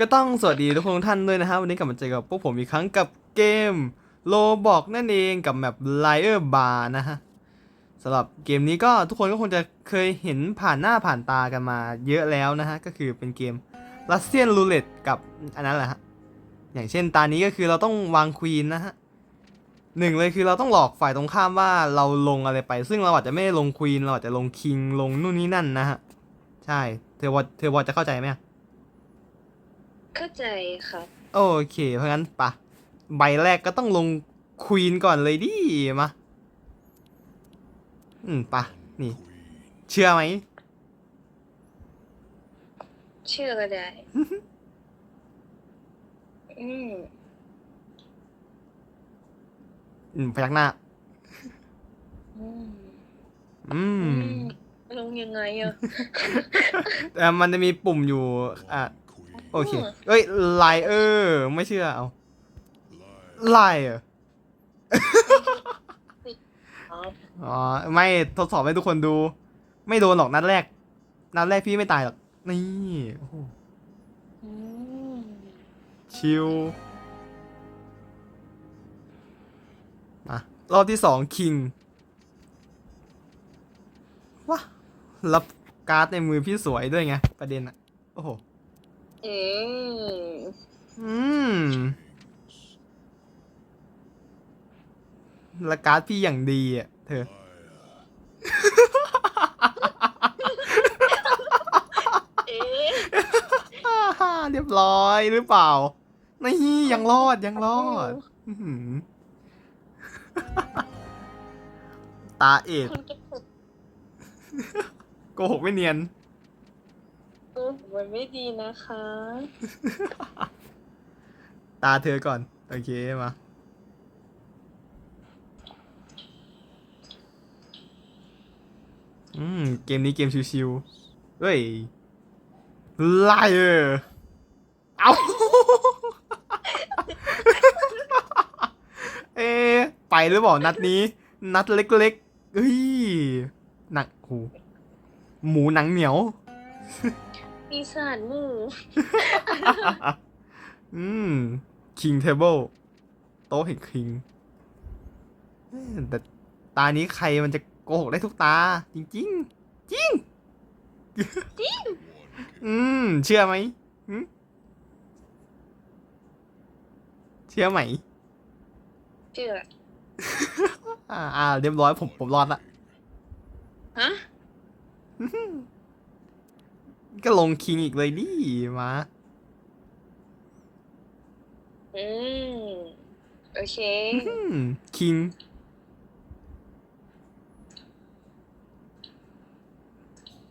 ก็ต้องสวัสดีทุกคนทุกท่านด้วยนะครับวันนี้กลับมาเจอกับพวกผมอีกครั้งกับเกมโลบอกนั่นเองกับแมป Liar Bar นะฮะสำหรับเกมนี้ก็ทุกคนก็คงจะเคยเห็นผ่านหน้าผ่านตากันมาเยอะแล้วนะฮะ ก็คือเป็นเกม Russian Roulette กับอันนั้นแหละฮะ อย่างเช่นตานี้ก็คือเราต้องวางควีนนะฮะหนึ่งเลยคือเราต้องหลอกฝ่ายตรงข้ามว่าเราลงอะไรไป ซึ่งเราอาจจะไม่ได้ลงควีนเราอาจจะลงคิงลงนู่นนี่นั่นนะฮะ ใช่ เธอวอเธอวอจะเข้าใจไหม เข้าใจครับ โอเค เพราะงั้นปะใบแรกก็ต้องลงควีนก่อนเลยดิมาอืมปะนี่ เชื่อไหม เชื่อก็ได้ อืมอืมพยักหน้า อืมอือืมมลงยังไงอะแต่มันจะมีปุ่มอยู่อะ โอเค เอ้ยไลเออร์ไม่เชื่อเอาไลเอออ๋ออ๋อไม่ทดสอบให้ทุกคนดู ไม่โดนหรอกนัดแรก นัดแรกพี่ไม่ตายหรอก นี่โอ้โหอืมชิลมารอบที่สองคิงว้ารับการ์ดในมือพี่สวยด้วยไง ประเด็นอะโอ้โห อืมอืมและการ์ดพี่อย่างดีอะเธอ เอ๊ะเรียบร้อยหรือเปล่า นี่ยังรอดยังรอดอื้อหือตาเอ็ดคุณจะฝึกโกหกไม่เนียนพูด มันไม่ดีนะคะ ตาเธอก่อน โอเคมาอืม เกมนี้เกมชิวๆเฮ้ยไลเออเอาเอ๊ไปหรือเปล่านัดนี้ นัดเล็กๆเฮ้ยหนักหูหมูหนังเหนียว ปีศาจหมูอืม King Table โต๊ะแห่ง King เอ้ยแต่ตานี้ใครมันจะโกหกได้ทุกตา จริงจริงๆจริงจริง อืม เชื่อไหมหึเชื่อไหม เชื่ออ่าอ่าเรียบร้อยผมผมรอดละฮะ ก็ลงคิงอีกเลยดิมาอืม โอเคอืมคิง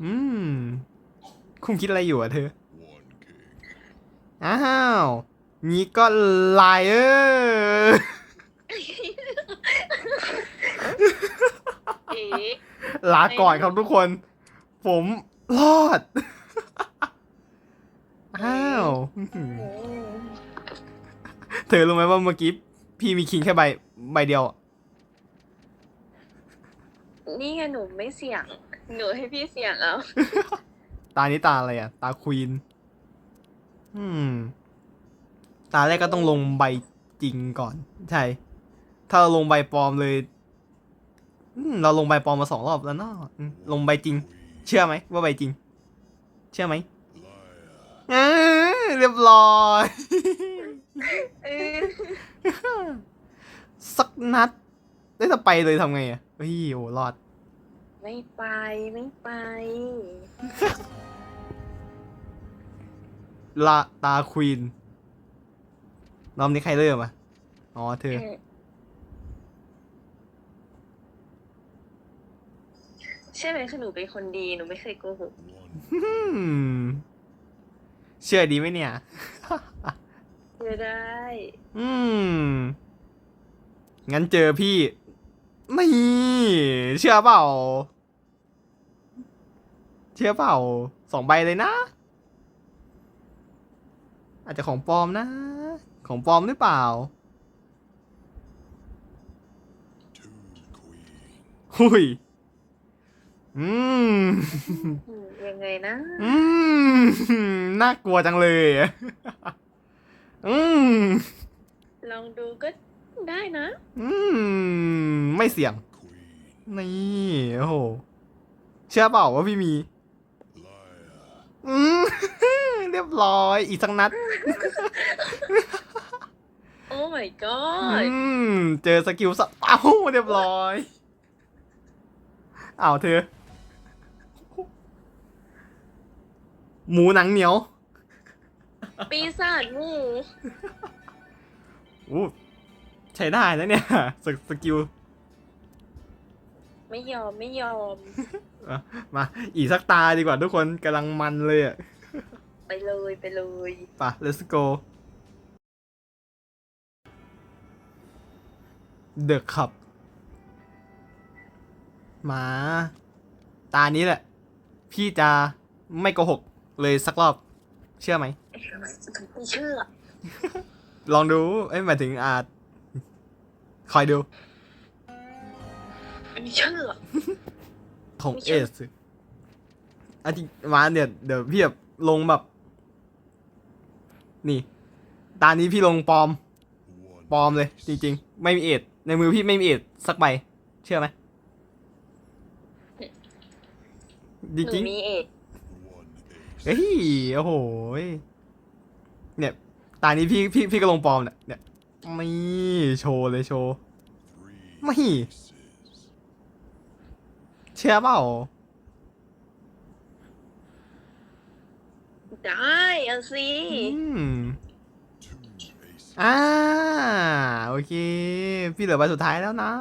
อืม คุณคิดอะไรอยู่อะเธอ อ้าวงี้ก็ไลเออร์เอ๊ะลาก่อนครับทุกคน ผมรอด อ้าวอื้อหืออืมเธอรู้ไหมว่าเมื่อกี้พี่มีคิงแค่ใบใบเดียวอะนี่ไงหนูไม่เสี่ยง หนูให้พี่เสี่ยงเอาตานี้ตาอะไรอะ ตาควีนอืม ตาแรกก็ต้องลงใบจริงก่อน ใช่ ถ้าเราลงใบปลอมเลย อืม เราลงใบปลอมมาสองรอบแล้วเนาะอืมลงใบจริง เชื่อไหมว่าใบจริง เชื่อไหม อ่าเรียบร้อย เออสักนัดได้ถ้าไปเลยทำไงอะเฮ้ยโอ้รอด ไม่ไปไม่ไป ละตาควีนรอบนี้ใครเริ่มอะ อ๋อเธอ ใช่ไหมคือหนูเป็นคนดี หนูไม่เคยโกหก อืม เชื่อดีไหมเนี่ยเชื่อได้ อืม งั้นเจอพี่ ไม่ เชื่อเปล่า เชื่อเปล่า สองใบเลยนะ อาจจะของปลอมนะ ของปลอมหรือเปล่าหุย อืมอืม ยังไงนะ อืม น่ากลัวจังเลยอะอืม ลองดูก็ได้นะ อืม ไม่เสี่ยง นี่ โอ้โห เชื่อเปล่าว่าพี่มี อืม เรียบร้อย อีกสักนัด โอ้ my อื god ม เจอสกิลสับเอ้าเรียบร้อยอ้าวเธอ หมูหนังเหนียวปีศาจหมูอู้ใช้ได้แล้วเนี่ยสกสกิลไม่ยอมไม่ยอม อะมา อีกสักตาดีกว่าทุกคนกำลังมันเลยอะไปเลยไปเลยไป่ะ let's go เดอะขับมา ตานี้แหละ พี่จะไม่โกหก เลยสักรอบ เชื่อไหมไม่เชื่อ ลองดู เอ้ยหมายถึงอาจคอยดูไม่เชื่อ ของไม่เอเชื่อสอาจริงมาเนี่ยเดี๋ยวพี่แบบลงแบบ นี่ ตานี้พี่ลงปลอม ปลอมเลย จริง ๆ ไม่มีเอสในมือพี่ไม่มีเอสสักใบ เชื่อไหมจหนูริงมีเอกๆ เฮ้ยโอ้โหยเนี่ยตานี้พี่พี่พี่ก็ลงปลอมเนี่ยเนี่ยไม่โชว์เลยโชว์ไม่เชื่อเปล่าได้เอาสิอืมอ่าโอเค พี่เหลือใบสุดท้ายแล้วนะ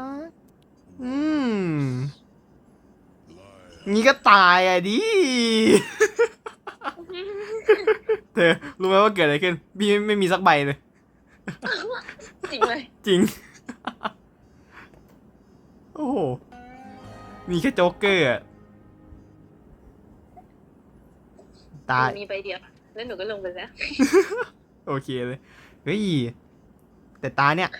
อืม งี้ก็ตายอะดิ เธอรู้ไหมว่าเกิดอะไรขึ้น พี่ไม่ไม่มีสักใบเลย จริงเลยจริง โอ้โห มีแค่โจ๊กเกอร์อะหตายนูมีใบเดียว แล้วหนูก็ลงไปแล้ว โอเคเลย เฮ้ย แต่ตาเนี่ย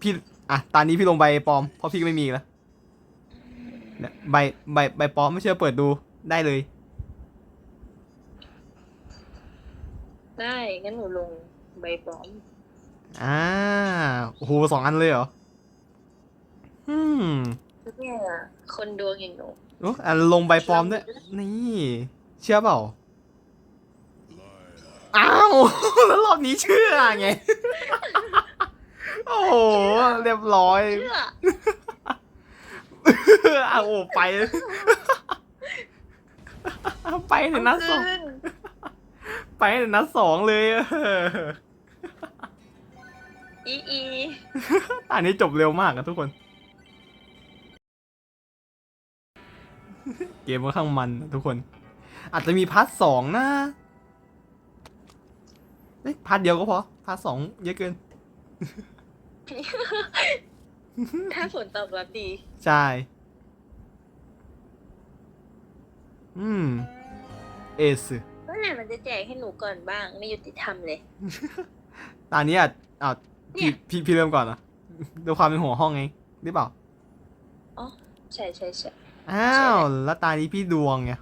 พี่ อะ ตานี้พี่ลงใบปลอม เพราะพี่ก็ไม่มีอีกแล้วเนี่ยใบ ใบ ใบปลอมไม่เชื่อเปิดดูได้เลย ได้งั้นหนูลงใบปลอม อ่าโอ้โหสองอันเลยเหรอ อืมเนี่ยคนดวงอย่างหนูโอ้อันลงใบปลอมด้วย นี่ เชื่อเปล่า อ้าว แล้วรอบนี้เชื่อไง โอ้โห เรียบร้อย เชื่อเอาโอ้ไป ไปในนัดสองเอาคืน ไปในนัดสองเลยเอออีอีอันนี้จบเร็วมากอะทุกคน เกมค่อนข้างมันอะทุกคน อาจจะมีพาร์ทสองนะเอ้ยพาร์ทเดียวก็พอ พาร์ทสองเยอะเกิน ถ้าผลตอบรับดี ใช่ อืม เอสเมื่อ ไหร่มันจะแจกให้หนูก่อนบ้าง ไม่ยุติธรรมเลย ตอนนี้อะอ้าวเนี่พี่ยพี่พี่เริ่มก่อนเหรอด้วยความเป็นหัวห้องไงหรือเปล่าใช่ใช่ใช่อ้าวแล้วตานี้พี่ดวงไง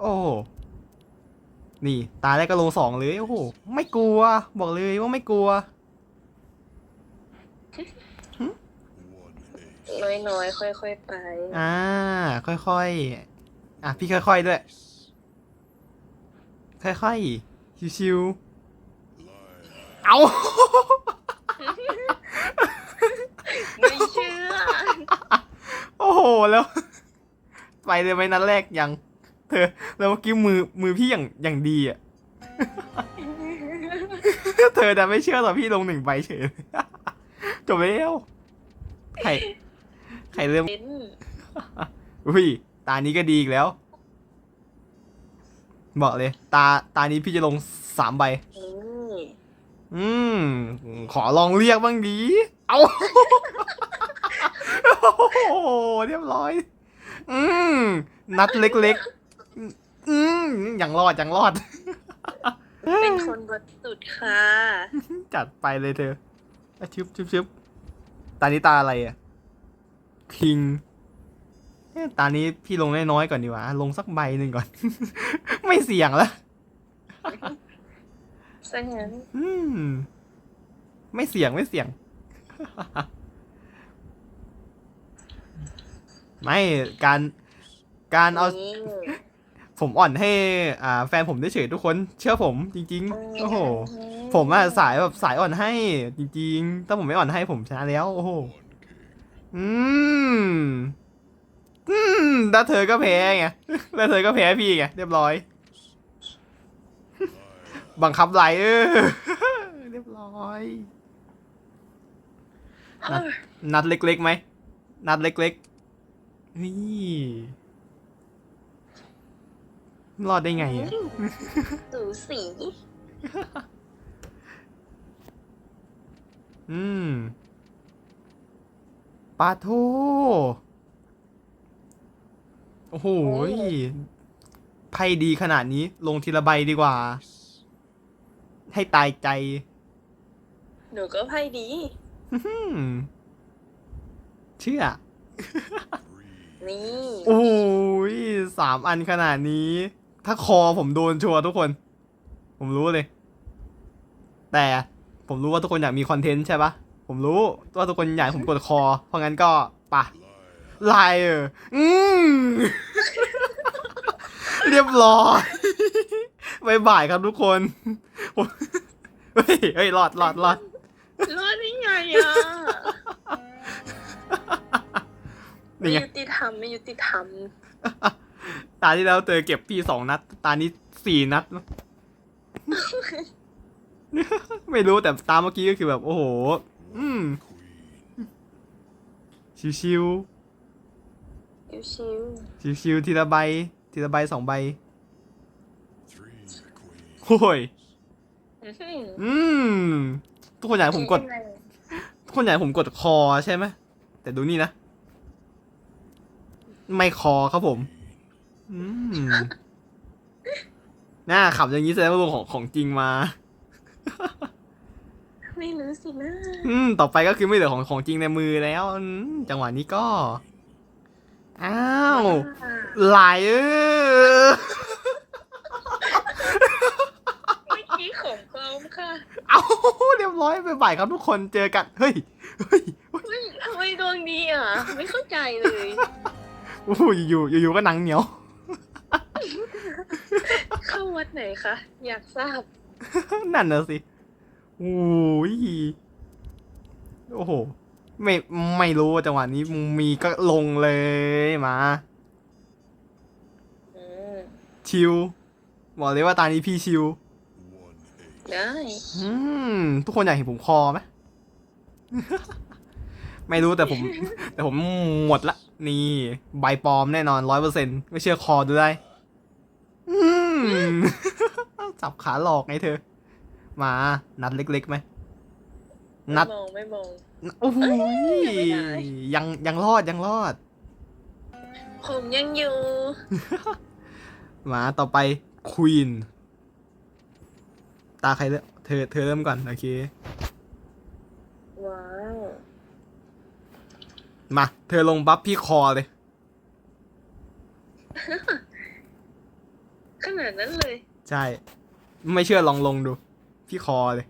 โอ้โหนี่ ตาแรกก็ลงสองเลยโอ้โหไม่กลัว บอกเลยว่าไม่กลัวน้อยน้อยๆค่อยๆไป อ่า ค่อยๆอะพี่ค่อยๆด้วย ค่อยๆ ชิวๆ เอา ไม่เชื่อ โอ้โห แล้ว ไปเลยไหมนัดแรกยัง เธอ แล้วเมื่อกี้มือมือพี่อย่างอย่างดีอะ เธอแต่ไม่เชื่อต่อพี่ลงหนึ่งใบเฉยจบแล้วใครใครเริ่มเป็นอุ้ย ตานี้ก็ดีอีกแล้ว บอกเลย ตาตานี้พี่จะลงสามใบ นี่อืม ขอลองเรียกบ้างดี เอาโอ้โหเรียบร้อย อืม นัดเล็กๆ อืมอย่างรอดอย่างรอด เป็นคนบริสุทธิ์ค่ะ จัดไปเลยเธออะชึบชึบชึบตานี้ตาอะไรอะ คิงเอ๊ะ ตอนนี้พี่ลงน้อยๆก่อนดีกว่า ลงสักใบหนึ่งก่อน ไม่เสี่ยงแล้วซะงั้นอืม ไม่เสี่ยงไม่เสี่ยง ไม่การการเอานี่ผมอ่อนให้ อ่า แฟนผมได้เฉยๆทุกคน เชื่อผมจริง ๆ โอ้โห ผมอะสายแบบสายอ่อนให้ จริง ๆ ถ้าผมไม่อ่อนให้ผมชนะแล้ว โอ้โห อืม อืมแล้วเธอก็แพ้ไงแล้วเธอก็แพ้พี่ไงเรียบร้อย บังคับไหลเออเรียบร้อยเอ้ยนัดเล็กๆไหมนัดเล็กๆนี่รอดได้ไงอะสูสีอืมปาโท โอ้โหยไพ่ดีขนาดนี้ ลงทีละใบดีกว่า ให้ตายใจ หนูก็ไพ่ดีอืมเชื่อ นี่โอ้ยสามอันขนาดนี้ ถ้าคอผมโดนชัวร์ทุกคน ผมรู้เลย แต่ผมรู้ว่าทุกคนอยากมีคอนเทนต์ใช่ปะผมรู้ว่าทุกคนอยากให้ผมกดคอ เพราะงั้นก็ปะไลเออร์อืม เรียบร้อยบายบายครับทุกคนผมเฮ้ยเฮ้ยรอดรอดรอดรอดได้ไงอะไม่นี่ไงยุติธรรมไม่ยุติธรรมตาที่แล้วเจอเก็บพี่สองนัด ตานี้สี่นัด ไม่รู้แต่ตามเมื่อกี้ก็คือแบบ โอ้โห อืมชิวชิวๆชิวๆทีละใบ ทีละใบสองใบโอ้ยๆอื้อหืออืมทุกคนอยากให้ผมกด ทุกคนอยากให้ผมกดคอใช่ไหมแต่ดูนี่นะ ไม่คอครับผม อืมน่าขับอย่างนี้แสดงว่าลงของของจริงมา ไม่รู้สินะอืม ต่อไปก็คือไม่เหลือของของจริงในมือแล้วอืมจังหวะนี้ก็ อ้าว ไหลเออเมื่อกี้ของปลอมค่ะเอาเรียบร้อยไปบ่ายครับทุกคนเจอกันเฮ้ยเฮ้ยเฮ้ยทำไมดวงดีอะ ไม่เข้าใจเลยโอ้โหอยู่ๆอยู่ๆก็หนังเหนียว เข้าวัดไหนคะอยากทราบนั่นน่ะสิโอ้ยโอ้โห ไม่ ไม่รู้ว่าจังหวะนี้มีก็ลงเลยมาอืม ชิวบอกเลยว่าตอนนี้พี่ชิวได้อืมทุกคนอยากเห็นผมคอไหม ไม่รู้แต่ผม แต่ผมหมดละ นี่ ใบปลอมแน่นอนร้อยเปอร์เซ็นไม่เชื่อคอดูได้ อืมจับขาหลอกไงเธอ มา นัดเล็กๆไหม นัด ไม่มองไม่มอง โอ้โหเอ้ยไม่ได้ยังยังรอดยังรอด ผมยังอยู่ มาต่อไปควีนตาใครเริ่มเธอเธอเริ่มก่อน โอเคว้าวมา เธอลงบัฟพี่คอเลย ขนาดนั้นเลย ใช่ ไม่เชื่อลองลงดู พี่คอเลย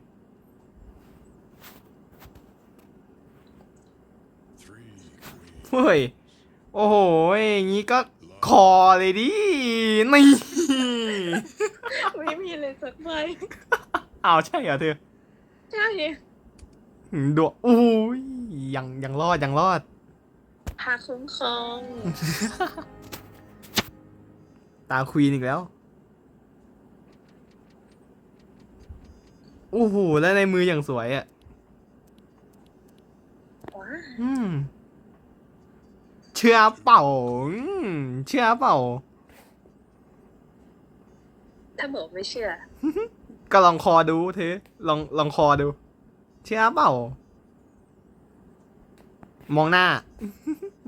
เฮ้ย โอ้โหอย่างงี้ก็ คอเลยดินี่ไม่มีเลยสักใบอ้าวใช่เหรอเธอ ใช่หืมดวโอ้ยยังยังรอดยังรอดพาคุ้มครองตาควีนอีกแล้วโอ้โหแล้วในมืออย่างสวยอะ่ะว้าอืม เชื่อเปล่าอืมเชื่อเปล่า ถ้าบอกไม่เชื่อ ก็ลองคอดูเธอลองลองคอดู เชื่อเปล่า มองหน้า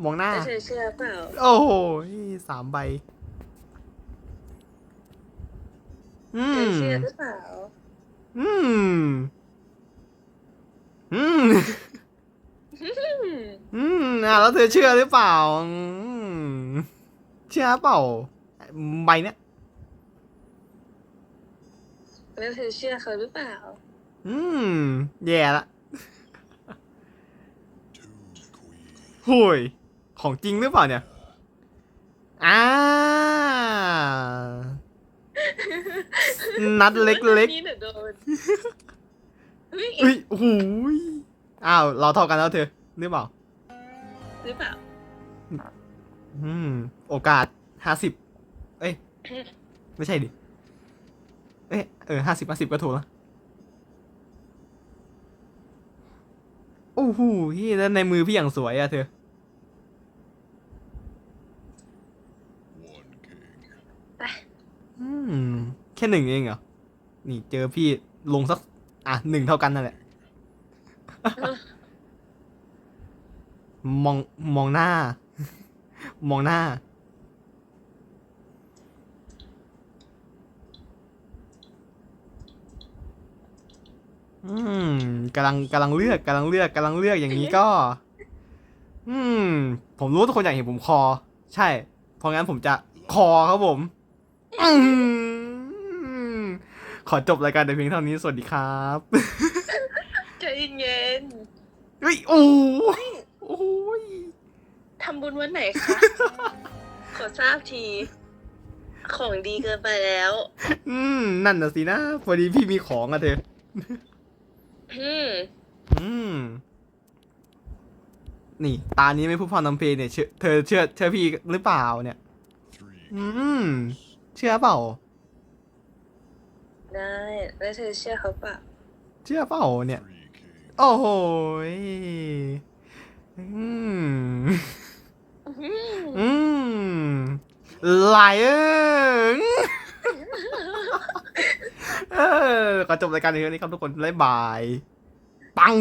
มองหน้าแต่เธอเชื่อเปล่า โอ้โหสามใบ อืเธอม เชื่อหรือเปล่า อืม อืม อืมอืมอะแล้วเธอเชื่อหรือเปล่าอืมเชื่อเปล่าใบเนี้ยแล้วเธอเชื่อเขาหรือเปล่า อืม แย่ละ Two queens. หุยของจริงหรือเปล่าเนี่ยอ่านัดเล็กนี่หนูโดนเฮ้ยๆอุ้ยโอ้โหย อ้าว เราเท่ากันแล้วเธอหรือเปล่า หรือเปล่า อืม โอกาสห้าสิบเอ้ย ไม่ใช่ดิ เอ้ยเออห้าสิบห้าสิบก็ถูกแล้วโอ้โหพี่แล้วในมือพี่อย่างสวยอะเธอ One king. อืม แค่หนึ่งเองเหรอ นี่เจอพี่ลงสัก อะหนึ่งเท่ากันนั่นแหละ มองมองหน้า มองหน้า อืมกำลังกำลังเลือกกำลังเลือกกำลังเลือกอย่างนี้ก็ อืม ผมรู้ว่าทุกคนอยากเห็นผมคอ ใช่ เพราะงั้นผมจะคอครับผมอืมขอจบรายการแต่เพียงเท่านี้ สวัสดีครับ ใจเย็นเฮ้ยโอ้ยโอ้ยๆทำบุญวันไหนคะ ขอทราบที ของดีเกินไปแล้ว อืมนั่นน่ะสินะพอดีพี่มีของอะเธอ อืม อืม นี่ ตานี้ไม่พูดพรนำเพลงเนี่ยเชื่อเธอเชื่อเชื่อพี่หรือเปล่าเนี่ย Three อืม เชื่อเปล่า ได้ แล้วเธอเชื่อเขาเปล่าเชื่อเปล่าเนี่ย three kings. โอ้โหยอืมอืมอืมไลเออร์เออก็จบรายการในวันนี้ครับทุกคนบ๊ายบาย ปัง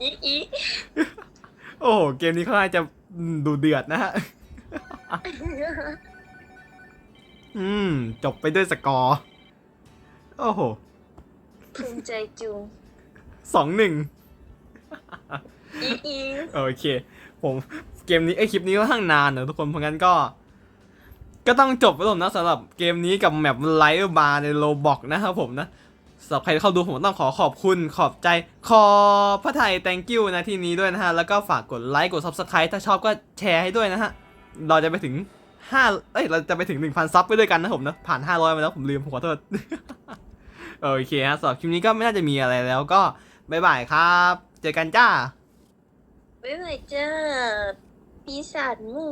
อีอีโอ้โหเกมนี้เขาน่าจะดูเดือดนะฮะ อืม จบไปด้วยสกอร์ โอ้โห ภูมิใจจุงสองหนึ่งอีอีโอเค ผมเกมนี้ไอยคลิปนี้ก็ข้างนานเนอะทุกคนเพราะงั้นก็ ก็ต้องจบไปแล้วนะสำหรับเกมนี้กับแมปไลท์บาร์ในโลบอกนะครับผมนะสำหรับใครที่เข้าดูผมต้องขอขอบคุณขอบใจ ขอพระไทย thank you นะที่นี้ด้วยนะฮะ แล้วก็ฝากกดไลค์กด subscribe ถ้าชอบก็แชร์ให้ด้วยนะฮะ เราจะไปถึง ห้าเอ้ย เราจะไปถึงหนึ่งพันซับไปด้วยกันนะผมนะ ผ่านห้าร้อยมาแล้วผมลืมผมขอโทษ โอเคฮะสำหรับคลิปนี้ก็ไม่น่าจะมีอะไรแล้วก็บ๊ายบายครับ เจอกันจ้าบ๊ายบายจ้าปีศาจหมู